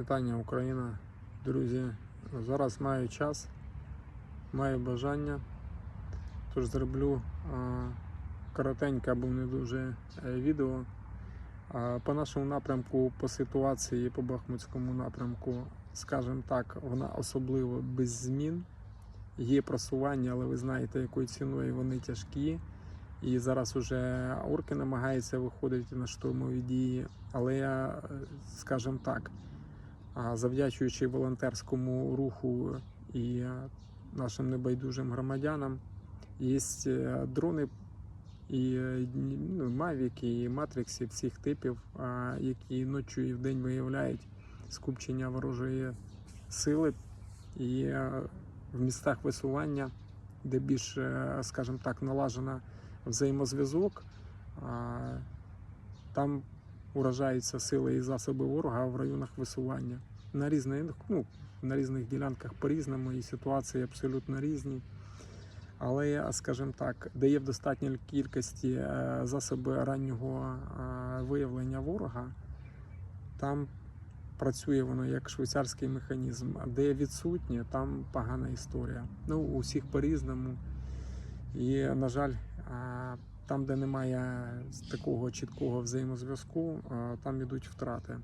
Вітання Україна, друзі. Зараз маю час, маю бажання, тож зроблю коротеньке або не дуже е, відео. По нашому напрямку, по ситуації по Бахмутському напрямку, скажімо так, вона особливо без змін. Є просування, але ви знаєте, якою ціною вони тяжкі. І зараз уже орки намагаються виходити на штурмові дії. Але я, е, скажімо так, завдячуючи волонтерському руху і нашим небайдужим громадянам, є е, дрони і е, ну, Mavic, і Matrix всіх типів, які ночі і вдень виявляють скупчення ворожої сили і е, в містах висування, де більш, скажімо так, налажена взаємозв'язок. Там уражаються сили і засоби ворога в районах висування. На різних, ну, на різних ділянках по-різному, і ситуації абсолютно різні. Але, скажімо так, де є в достатній кількості е, засоби раннього е, виявлення ворога, там працює воно як швейцарський механізм. Де відсутнє, там погана історія. Ну, у по-різному. І, на жаль, там, де немає такого чіткого взаємозв'язку, там ідуть втрати.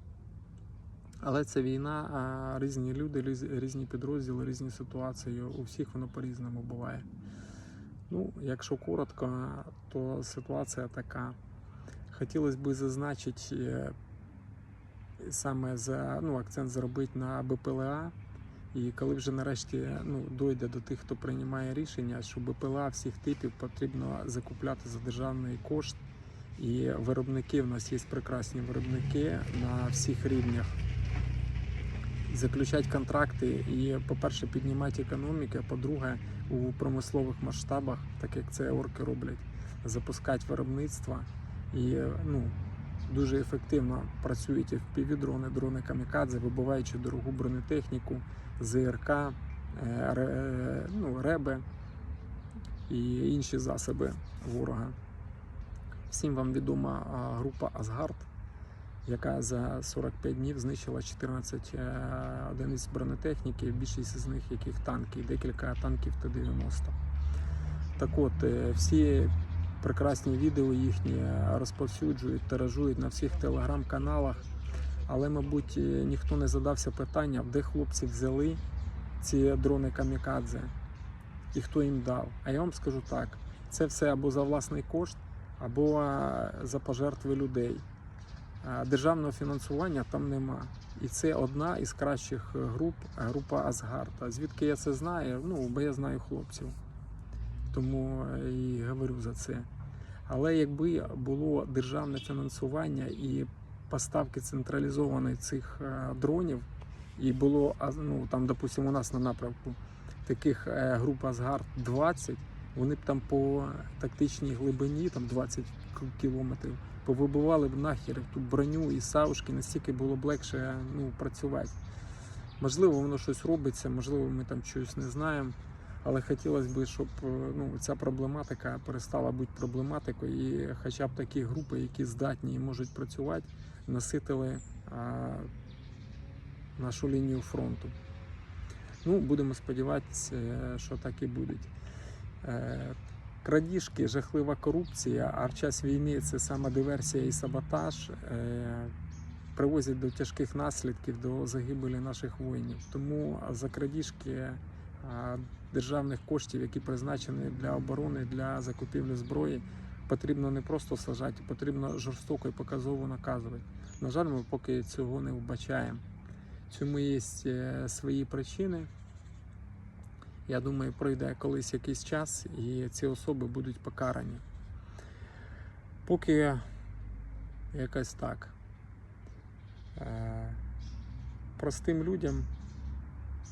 Але це війна, а різні люди, різні підрозділи, різні ситуації. У всіх воно по-різному буває. Ну, якщо коротко, то ситуація така. Хотілося б зазначити е, саме за ну, акцент зробити на БПЛА. І коли вже нарешті ну, дойде до тих, хто приймає рішення, що БПЛА всіх типів потрібно закупляти за державний кошт. І виробники в нас є прекрасні виробники на всіх рівнях. Заключати контракти і, по-перше, піднімати економіки, а по-друге, у промислових масштабах, так як це орки роблять, запускати виробництво і ну, дуже ефективно працюють FPV-дрони, дрони камікадзе, вибиваючи дорогу бронетехніку, ЗРК, е, е, ну, реби і інші засоби ворога. Всім вам відома група Асгард, яка за 45 днів знищила 14 е, одиниць бронетехніки, більшість з них яких танки, декілька танків Т-90. Так от, е, всі прекрасні відео їхні розповсюджують, тиражують на всіх телеграм-каналах. Але, мабуть, е, ніхто не задався питанням, де хлопці взяли ці дрони камікадзе і хто їм дав. А я вам скажу так: це все або за власний кошт, або е, за пожертви людей. Державного фінансування там нема. І це одна із кращих е, груп, е, група Асгарта. Звідки я це знаю? Ну, бо я знаю хлопців. Тому е, і говорю за це. Але якби було державне фінансування і поставки централізованої цих дронів, і було ну, там, допустимо, у нас на напрямку таких груп Асгард 20, вони б там по тактичній глибині, там 20 кілометрів, повибивали б нахер ту броню і саушки, настільки було б легше ну, працювати. Можливо, воно щось робиться, можливо, ми там щось не знаємо. Але хотілося б, щоб е, ну, ця проблематика перестала бути проблематикою, і хоча б такі групи, які здатні і можуть працювати, наситили а, нашу лінію фронту. Ну, будемо сподіватися, е, що так і буде. Е, Крадіжки, жахлива корупція, а в час війни це саме диверсія і саботаж. е, Привозять до тяжких наслідків, до загибелі наших воїнів. Тому за крадіжки а, державних коштів, які призначені для оборони, для закупівлі зброї, потрібно не просто сажати, потрібно жорстоко і показово наказувати. На жаль, ми поки цього не вбачаємо. Цьому є е, свої причини. Я думаю, пройде колись якийсь час і ці особи будуть покарані. Поки якось так. Е, Простим людям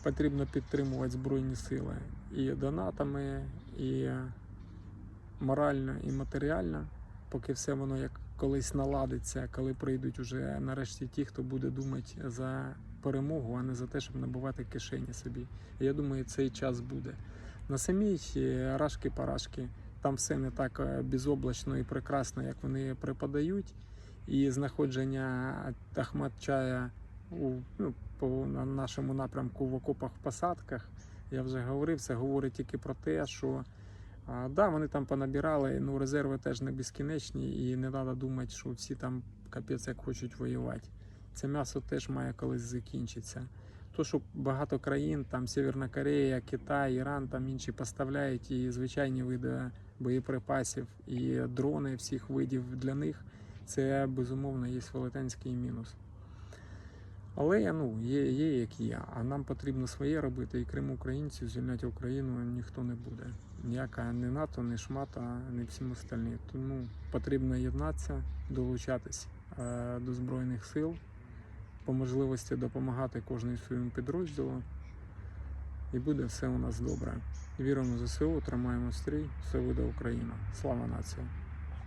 потрібно підтримувати Збройні Сили і донатами, і морально, і матеріально, поки все воно як колись наладиться, коли прийдуть уже нарешті ті, хто буде думати за перемогу, а не за те, щоб набувати кишені собі. Я думаю, цей час буде. На самій е, рашки-парашки там все не так е, безоблачно і прекрасно, як вони преподають. І знаходження Ахмат Чая у, ну, на нашому напрямку в окопах в посадках. Я вже говорив, це говорить тільки про те, що а, да, вони там понабирали, ну резерви теж не безкінечні, і не треба думати, що всі там капець як хочуть воювати. Це м'ясо теж має колись закінчитися. То, що багато країн, там Северна Корея, Китай, Іран, там інші поставляють і звичайні види боєприпасів, і дрони всіх видів для них, це безумовно є велетенський мінус. Але ну, є, є як є. А нам потрібно своє робити, і крім українців, звільняти Україну ніхто не буде. Ніяка не НАТО, не шмата, не всім остальні. Тому потрібно єднатися, долучатись е, до Збройних сил, по можливості допомагати кожному своєму підрозділу. І буде все у нас добре. Віримо в ЗСУ, тримаємо стрій, все буде Україна. Слава нації!